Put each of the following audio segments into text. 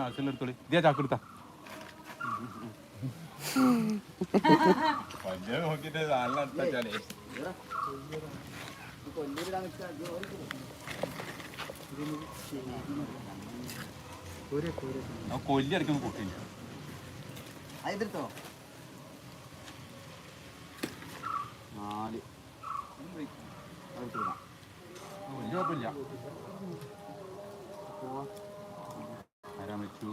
ആവശ്യമുള്ള എടുത്തോളി. ഇതേ ചാക്കെടുത്താ നോക്കിട്ട് നല്ല അടുത്താലേ കൊല്ലി അടിക്കുന്ന കൂട്ടില്ല നാല്. കൊല്ലി കുഴപ്പമില്ല ആരാ വെച്ചു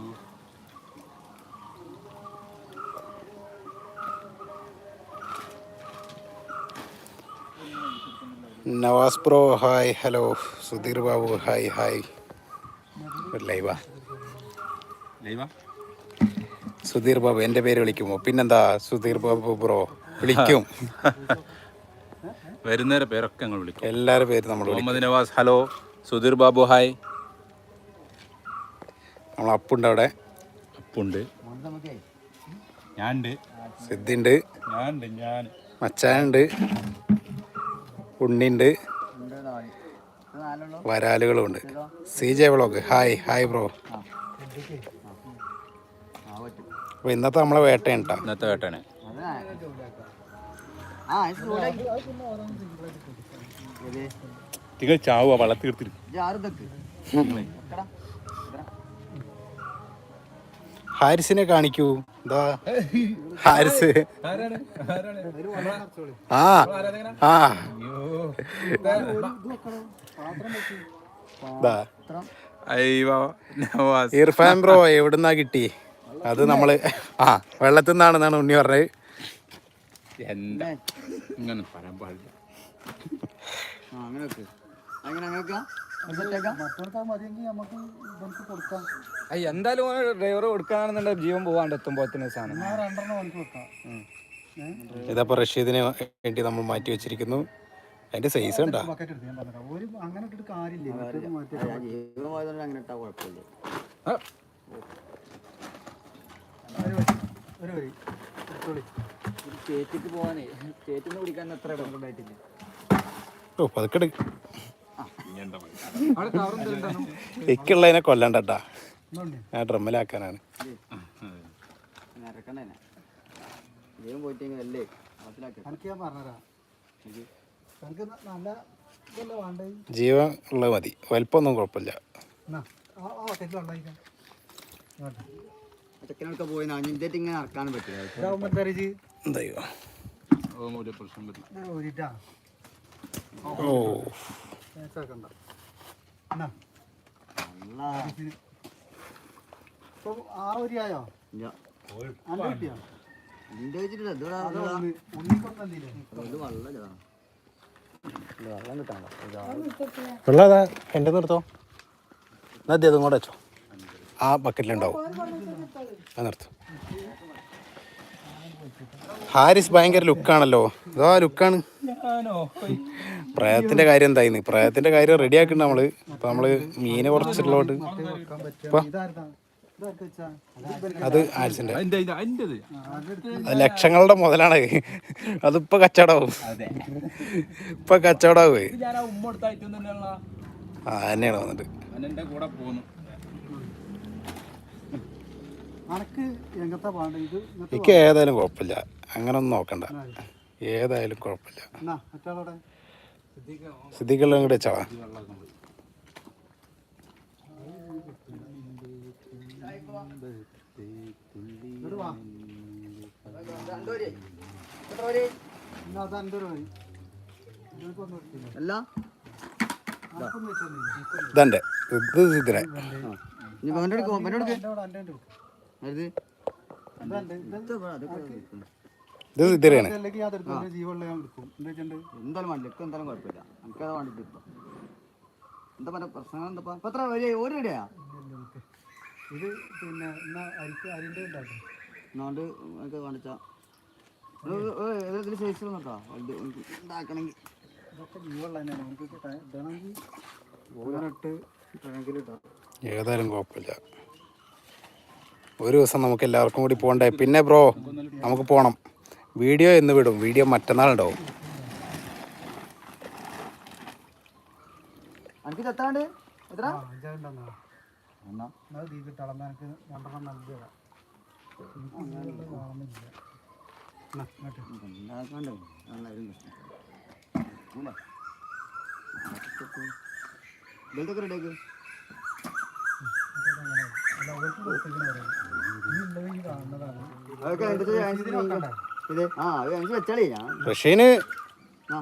Navas bro hi. Hello. Sudheer Babu hi hi. Live. ലൈവാ? Sudheer Babu എന്റെ പേര് വിളിക്കുമോ? പിന്നെന്താ സുധീർ ബാബു ബ്രോ വിളിക്കും. വരുന്നേരെ പേരൊക്കെ ഞങ്ങൾ വിളിക്കും. എല്ലാവരുടെ പേര് നമ്മൾ മുഹമ്മദ് നവാസ് ഹലോ. സുധീർ ബാബു ഹായ്. നമ്മൾ അപ്പുണ്ട് അവിടെ. അപ്പുണ്ട്. ഞാനുണ്ട്. സിദ്ധിണ്ട്. ഞാനുണ്ട് ഞാൻ മച്ചാനുണ്ട്. ഉണ്ണിണ്ട്. വരാലുകളുണ്ട്. C J vlog hi hi bro അപ്പൊ അപ്പോൾ ഇന്നത്തെ നമ്മളെ വേട്ടയാണ് കേട്ടോ ഇന്നത്തെ വേട്ടയാണ്. നിങ്ങൾ ചാവുക വള്ളത്തിൽ എടുത്തിട്ട് ഹാരിസിനെ കാണിക്കൂ. എന്താ ഹാരിസ്. ആ. ആ. ഇർഫാൻ ബ്രോ എവിടുന്നാ കിട്ടി? അത് നമ്മൾ. ആ വെള്ളത്തിൽ നിന്നാണെന്നാണ് ഉണ്ണി പറഞ്ഞത്. എന്താ? പറയാൻ പാടില്ല. അങ്ങനെ അങ്ങനെ എന്തായാലും ഡ്രൈവർ കൊടുക്കാണെന്നുണ്ടെങ്കിൽ ജീവൻ പോവാണ്ട് എത്തുമ്പോഴത്തേന് സാധനം. ഇതപ്പോ റഷീദിന് വേണ്ടി നമ്മൾ മാറ്റി വെച്ചിരിക്കുന്നു. അതിന്റെ സൈസ് ഉണ്ടാ ഓ പതുക്കെടുക്കും ഇക്കുള്ളതിനെ കൊല്ലണ്ടട്ടാ. ഞാൻ ഡ്രമ്മിലാക്കാനാണ്. ജീവൻ ഉള്ളത് മതി. വലിപ്പമൊന്നും കുഴപ്പമില്ല. ചെക്കനൊക്കെ പോയി അഞ്ചിന്റെ ഇങ്ങനെ ഇറക്കാനും പറ്റില്ല. എന്താ ഓ. വെള്ളതാ എന്റെ നിർത്തോ. എന്നാ അതും കൂടെ വെച്ചോ. ആ ബക്കറ്റിലുണ്ടാവും ആ നിർത്തോ. ഹാരിസ് ഭയങ്കര ലുക്കാണല്ലോ അതോ ആ ലുക്കാണ് പ്രയത്തിന്റെ കാര്യം എന്തായിരുന്നു പ്രയത്തിന്റെ കാര്യം റെഡി ആക്കണ്ട നമ്മൾ. അപ്പൊ നമ്മൾ മീന് കുറച്ചിട്ടുള്ളോട്ട് അത് അത് ലക്ഷങ്ങളുടെ മുതലാണ്. അതിപ്പോ കച്ചവടാവും. ഇപ്പൊ കച്ചവടാവേ. ഞാൻ ആ തന്നെയാണ് വന്നിട്ട് എനിക്ക് ഏതായാലും കുഴപ്പമില്ല. അങ്ങനെ ഒന്നും നോക്കണ്ട. ഏതായാലും കുഴപ്പമില്ല. സിദ്ധിക്കെല്ലാം കൂടെ വെച്ചാളാ അല്ല. ഇതന്റെ ഇത് സിദ്ധിനെ. ഇനി അവന്റെ എടുക്കും അവന്റെ എടുക്ക് അത് ഇത് ഇവിടെ, അതൊക്കെ എടുക്കും. ഇത് സിദ്ധിനെയാണ് എന്തായാലും വേണ്ട ഇക്ക് എന്തായാലും കുഴപ്പമില്ല. എനിക്കത് വേണ്ടിട്ട് ഇപ്പൊ. എന്താ പ്രശ്നങ്ങൾ എന്താ? ഇപ്പൊ എത്ര ഒരു ഒരു ഇടയാ എന്നാണ്ട് എനിക്ക് കാണിച്ചാ. ഏതെങ്കിലും സൈസിൽ നോക്കാം ഉണ്ടാക്കണമെങ്കിൽ. പോകാനിട്ട് ടാങ്കിലിട്ടാ ഏതായാലും കുഴപ്പമില്ല. ഒരു ദിവസം നമുക്ക് എല്ലാവർക്കും കൂടി പോകണ്ടേ? പിന്നെ ബ്രോ നമുക്ക് പോകണം വീഡിയോ എന്ന് വിടും. വീഡിയോ മറ്റന്നാൾ ഉണ്ടാവും ഇതൊക്കെ അതൊക്കെ ചാൻസ് ഇത്? ആ അത് എനിക്ക് വെച്ചാളേ ഞാൻ റഷീന് ആ.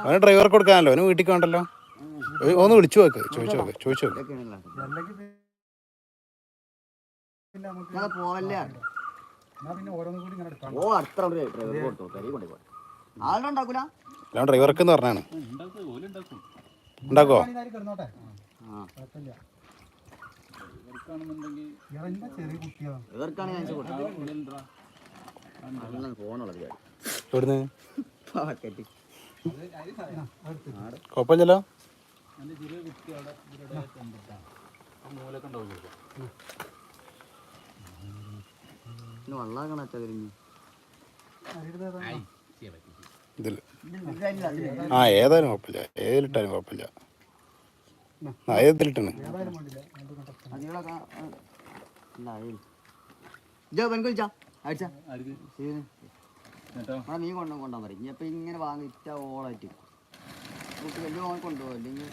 അവന് ഡ്രൈവർ കൊടുക്കാനല്ലോ അവന് വീട്ടിൽ വേണ്ടല്ലോ. ഏയ് ഒന്ന് വിളിച്ചു നോക്ക് ചോദിച്ചു നോക്ക് ചോദിച്ചു നോക്ക്. പോവല്ലേ? ഓ അടുത്ത റൗണ്ട് ഡ്രൈവർ കൊടുത്തു കരി കൊണ്ടുപോയി ആളുടെ ഉണ്ടാക്കൂല? ഞാൻ ഡ്രൈവർക്ക് എന്ന് പറഞ്ഞാണ്. ഉണ്ടാക്കും ആ. ഇവർക്കാണ് ഞാൻ. അങ്ങനെ കുഴപ്പമില്ലല്ലോ? ആ ഏതായാലും കുഴപ്പമില്ല. ഏതിലിട്ടാലും കുഴപ്പമില്ല. നീ കൊണ്ടു കൊണ്ടാ പറയും. ഇനി അപ്പം ഇങ്ങനെ വാങ്ങിച്ച ഓളായിട്ട് കുട്ടി. വലിയ ഓൻ കൊണ്ടുപോകും അല്ലെങ്കിൽ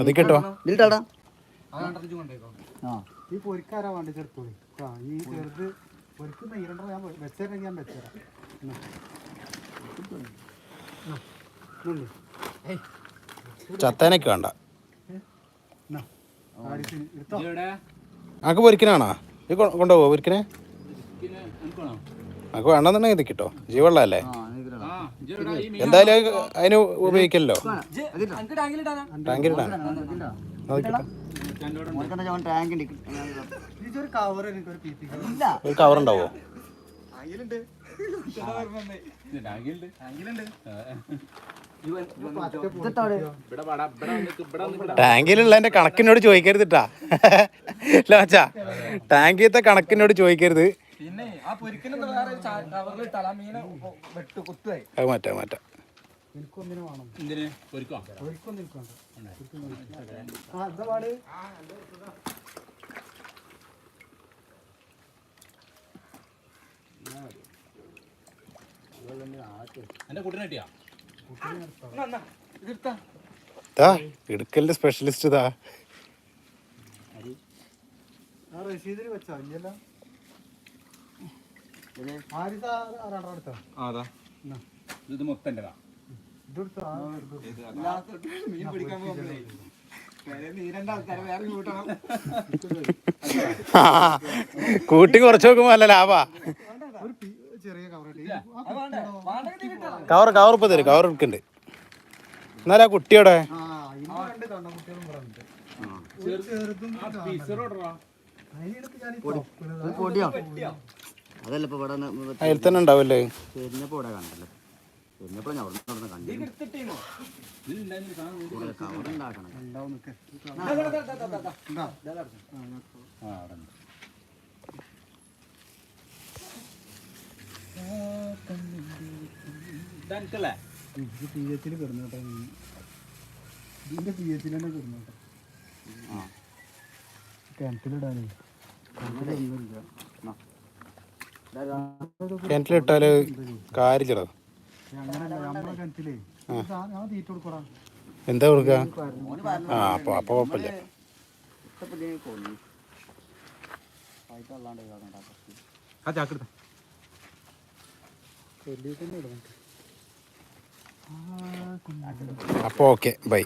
അത് കേട്ടോ ഇതിലിട്ടാടാ. ഈ പൊരിക്കാരാ വേണ്ടി ചെറുത്തോളി. ആ ഈ ചെറുത് പൊരിക്കുന്ന ഇരണ്ട ഞാൻ വെച്ചേരെങ്കിൽ ഞാൻ വെച്ചേരാം. ചത്തേനൊക്കെ വേണ്ട. ആക്ക് പൊരിക്കനാണോ ഇത് കൊണ്ടുപോകോ പൊരിക്കനെ ആക്ക് വേണ്ടെന്നുണ്ടെങ്കിൽ ഇത് കിട്ടോ. ജീവള്ളല്ലേ ആ ഇതിലിടാം ആ ഇജ്ജെടാ ഈ മീൻ എന്തായാലും അത് അതിന് ഉപയോഗിക്കല്ലോ. ടാങ്കിലിടാൻ അത് കിട്ടും ഓനക്കെന്താ ഞാൻ ടാങ്ക് ഉണ്ട്. ഇതൊരു കവർ എനിക്കൊരു പീപ്പിക്കണം ഇല്ല. ഒരു കവർ ഉണ്ടാവോ? ടാങ്കിലുള്ളതിന്റെ കണക്കിനോട് ചോദിക്കരുതിട്ടാ. ഇല്ല മച്ചാ. ടാങ്കിലത്തെ കണക്കിനോട് ചോദിക്കരുത്. പിന്നെ ആ പൊരിക്കുന്ന വേറെ കവറിൽ ഇട്ടാൽ ആ മീനെ വെട്ട് കുത്തുതായി അത് മാറ്റാം മാറ്റാം. എനിക്കൊന്നിനും വേണം? എന്തിന്? ഒരുക്കോ ഒരിക്കൊന്നും നിൽക്കണ്ട ആ എന്താ പാട്? എന്റെ കുട്ടീനെ കിട്ടിയാ? ഇതെടുത്താ. ഇതാ ഇടുക്കലിന്റെ സ്പെഷ്യലിസ്റ്റ് ഇതാ ആ വെച്ചോ ഇല്ലല്ല. ഇത് ആരിസ ആരാടാ അതാ ഇത് മൊത്തം എടുത്തോ. മീൻ പിടിക്കാൻ കൂട്ടി കുറച്ച് നോക്കുമ്പോ അല്ല ലാഭാ. കവർ കവർ ഇപ്പൊ തരും കവർ എടുക്കണ്ട്. എന്നാലാ കുട്ടിയോടെ അതിൽ തന്നെ ഉണ്ടാവില്ലേ? കണ്ടല്ലോ. പെരിഞ്ഞപ്പോ ഞാൻ അവിടെ നടന്ന് സാധനം കവർ ഉണ്ടാക്കണം. പി എച്ചിൽ. ഇതിന്റെ എച്ചിൽ തന്നെ കിണറ്റിലിടാനേ. കിണറ്റിലിട്ടാൽ എന്താ കൊടുക്കുക പറഞ്ഞു ആ അപ്പൊ അപ്പൊ കുഴപ്പമില്ല. ആ ചാക്കെടുത്ത അപ്പൊ ഓക്കെ ബൈ.